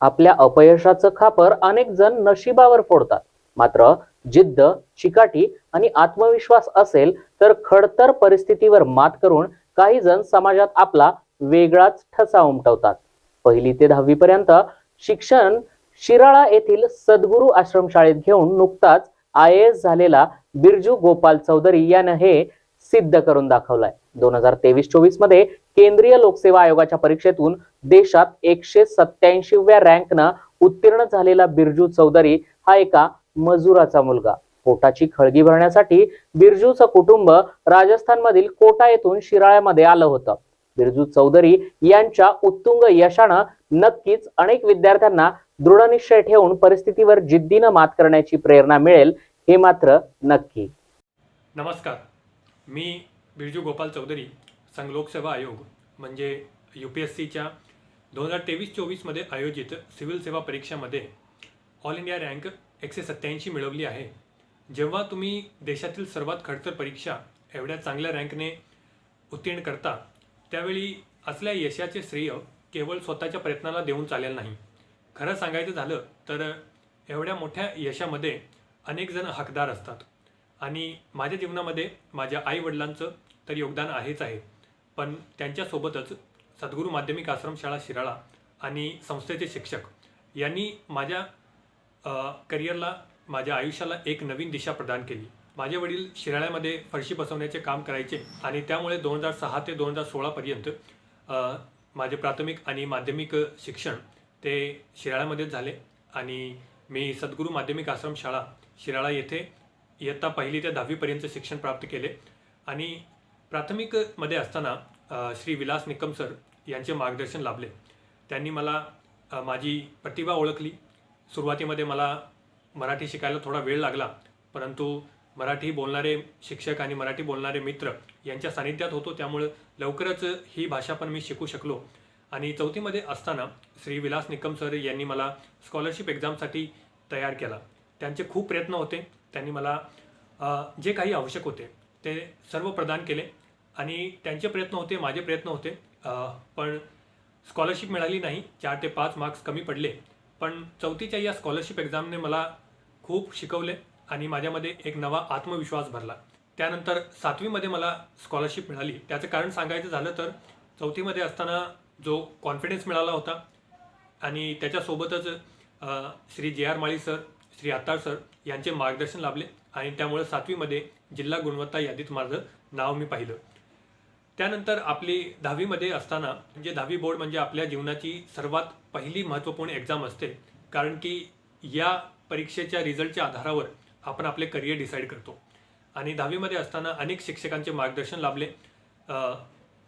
आपल्या अपयशाचं खापर अनेक जण नशिबावर फोडतात. मात्र जिद्द चिकाटी आणि आत्मविश्वास असेल तर खडतर परिस्थितीवर मात करून काही जण समाजात आपला वेगळाच ठसा उमटवतात. पहिली ते दहावी पर्यंत शिक्षण शिराळा येथील सद्गुरू आश्रमशाळेत घेऊन नुकताच आय एस झालेला बिरजू गोपाल चौधरी यानं हे सिद्ध करून दाखवलंय. दोन हजार तेवीस चोवीसमध्ये केंद्रीय लोकसेवा आयोगाच्या परीक्षेतून देशात एकशे सत्याऐंशीव्या रँकनं उत्तीर्ण झालेला बिरजू चौधरी हा एका मजुराचा मुलगा. पोटाची खळगी भरण्यासाठी बिरजूचं कुटुंब राजस्थानमधील कोटा येथून शिराळ्यामध्ये आलं होतं. बिरजू चौधरी यांच्या उत्तुंग यशानं नक्कीच अनेक विद्यार्थ्यांना दृढनिश्चय ठेवून परिस्थितीवर जिद्दीनं मात करण्याची प्रेरणा मिळेल हे मात्र नक्की. नमस्कार. मी बिरजू गोपाल चौधरी संघ लोकसेवा आयोग म्हणजे यू पी एस सीच्या दोन हजार तेवीस चोवीसमध्ये आयोजित सिव्हिल सेवा परीक्षामध्ये ऑल इंडिया रँक एकशे सत्त्याऐंशी मिळवली आहे. जेव्हा तुम्ही देशातील सर्वात खडतर परीक्षा एवढ्या चांगल्या रँकने उत्तीर्ण करता त्यावेळी असल्या यशाचे श्रेय केवळ स्वतःच्या प्रयत्नाला देऊन चालेल नाही. खरं सांगायचं झालं तर एवढ्या मोठ्या यशामध्ये अनेक जण हकदार असतात आणि माझ्या जीवनामध्ये माझ्या आईवडिलांचं तर योगदान आहेच आहे. पण त्यांच्यासोबतच सद्गुरू माध्यमिक आश्रमशाळा शिराळा आणि संस्थेचे शिक्षक यांनी माझ्या करिअरला माझ्या आयुष्याला एक नवीन दिशा प्रदान केली. माझे वडील शिराळ्यामध्ये फरशी बसवण्याचे काम करायचे आणि त्यामुळे दोन हजार सहा ते दोन हजार सोळापर्यंत माझे प्राथमिक आणि माध्यमिक शिक्षण ते शिराळ्यामध्येच झाले आणि मी सद्गुरू माध्यमिक आश्रमशाळा शिराळा येथे इयत्ता पहिली ते दहावीपर्यंत शिक्षण प्राप्त केले आणि प्राथमिकमध्ये असताना श्री विलास निकम सर यांचे मार्गदर्शन लाभले. त्यांनी मला माझी प्रतिभा ओळखली. सुरुवातीमध्ये मला मराठी शिकायला थोडा वेळ लागला परंतु मराठी बोलणारे शिक्षक आणि मराठी बोलणारे मित्र यांच्या सानिध्यात होतो त्यामुळं लवकरच ही भाषा पण मी शिकू शकलो. आणि चौथीमध्ये असताना श्री विलास निकम सर यांनी मला स्कॉलरशिप एक्झामसाठी तयार केला. त्यांचे खूप प्रयत्न होते. त्यांनी मला जे काही आवश्यक होते ते सर्व प्रदान केले. आणि त्यांचे प्रयत्न होते माझे प्रयत्न होते. पण स्कॉलरशिप मिळाली नाही. चार ते पाच मार्क्स कमी पडले. पण चौथीच्या या स्कॉलरशिप एक्झामने मला खूप शिकवले आणि माझ्यामध्ये एक नवा आत्मविश्वास भरला. त्यानंतर सातवीमध्ये मला स्कॉलरशिप मिळाली. त्याचं कारण सांगायचं झालं तर चौथीमध्ये असताना जो कॉन्फिडन्स मिळाला होता आणि त्याच्यासोबतच Shri J R Mali sir Shri Attar sir यांचे मार्गदर्शन लाभले आणि त्यामुळे सातवीमध्ये जिल्हा गुणवत्ता यादीत माझं नाव मी पाहिलं. त्यानंतर आपली दहावीमध्ये असताना म्हणजे दहावी बोर्ड म्हणजे आपल्या जीवनाची सर्वात पहिली महत्त्वपूर्ण एक्झाम असते. कारण की या परीक्षेच्या रिझल्टच्या आधारावर आपण आपले करिअर डिसाईड करतो. आणि दहावीमध्ये असताना अनेक शिक्षकांचे मार्गदर्शन लाभले.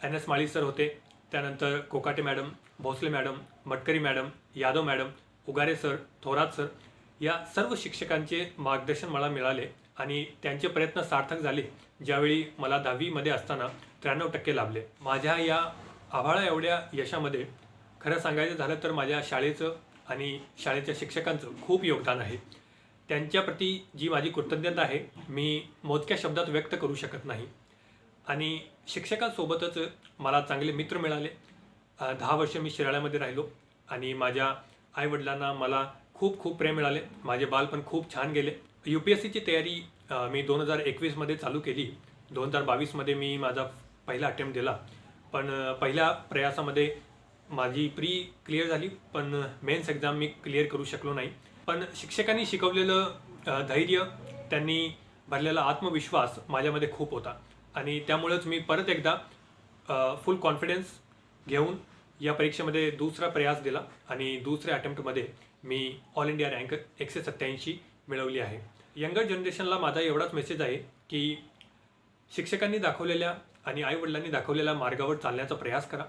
एन एस माळी सर होते. त्यानंतर Kokate madam Bhosale madam Matkari madam Yadav madam Ugare sir Thorat sir या सर्व शिक्षकांचे मार्गदर्शन मला मिळाले आणि त्यांचे प्रयत्न सार्थक झाले. ज्यावेळी मला दहावीमध्ये असताना त्र्याण्णव टक्के लाभले. माझ्या या आभाळा एवढ्या यशामध्ये खरं सांगायचं झालं तर माझ्या शाळेचं आणि शाळेच्या शिक्षकांचं खूप योगदान आहे. त्यांच्याप्रती जी माझी कृतज्ञता आहे मी मोजक्या शब्दात व्यक्त करू शकत नाही. आणि शिक्षकांसोबतच मला चांगले मित्र मिळाले. दहा वर्ष मी शिराळ्यामध्ये राहिलो आणि माझ्या आईवडिलांना मला खूप खूप प्रेम मिळाले. माझे बालपण खूप छान गेले. यू पी एस सीची तयारी मी दोन हजार एकवीसमध्ये चालू केली. दोन हजार बावीसमध्ये मी माझा पहिला अटेम्प्ट दिला. पण पहिल्या प्रयासामध्ये माझी प्री क्लिअर झाली पण मेन्स एक्झाम मी क्लिअर करू शकलो नाही. पण शिक्षकांनी शिकवलेलं धैर्य त्यांनी भरलेला आत्मविश्वास माझ्यामध्ये खूप होता. आणि त्यामुळेच मी परत एकदा फुल कॉन्फिडन्स घेऊन या परीक्षेमध्ये दुसरा प्रयास दिला. आणि दुसऱ्या अटेम्प्टमध्ये मी ऑल इंडिया रँक एकशे सत्त्याऐंशी मिळवली आहे. यंगर जनरेशनला माझा एवढाच मेसेज आहे की शिक्षकांनी दाखवलेल्या आणि आईवडिलांनी दाखवलेल्या मार्गावर चालण्याचा प्रयास करा.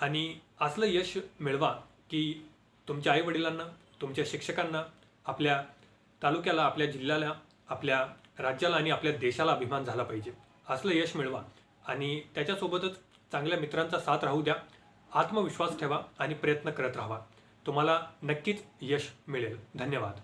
आणि असलं यश मिळवा की तुमच्या आईवडिलांना तुमच्या शिक्षकांना आपल्या तालुक्याला आपल्या जिल्ह्याला आपल्या राज्याला आणि आपल्या देशाला अभिमान झाला पाहिजे. असलं यश मिळवा. आणि त्याच्यासोबतच चांगल्या मित्रांचा साथ राहू द्या. आत्मविश्वास ठेवा आणि प्रयत्न करत राहा. तुम्हाला नक्कीच यश मिळेल. धन्यवाद.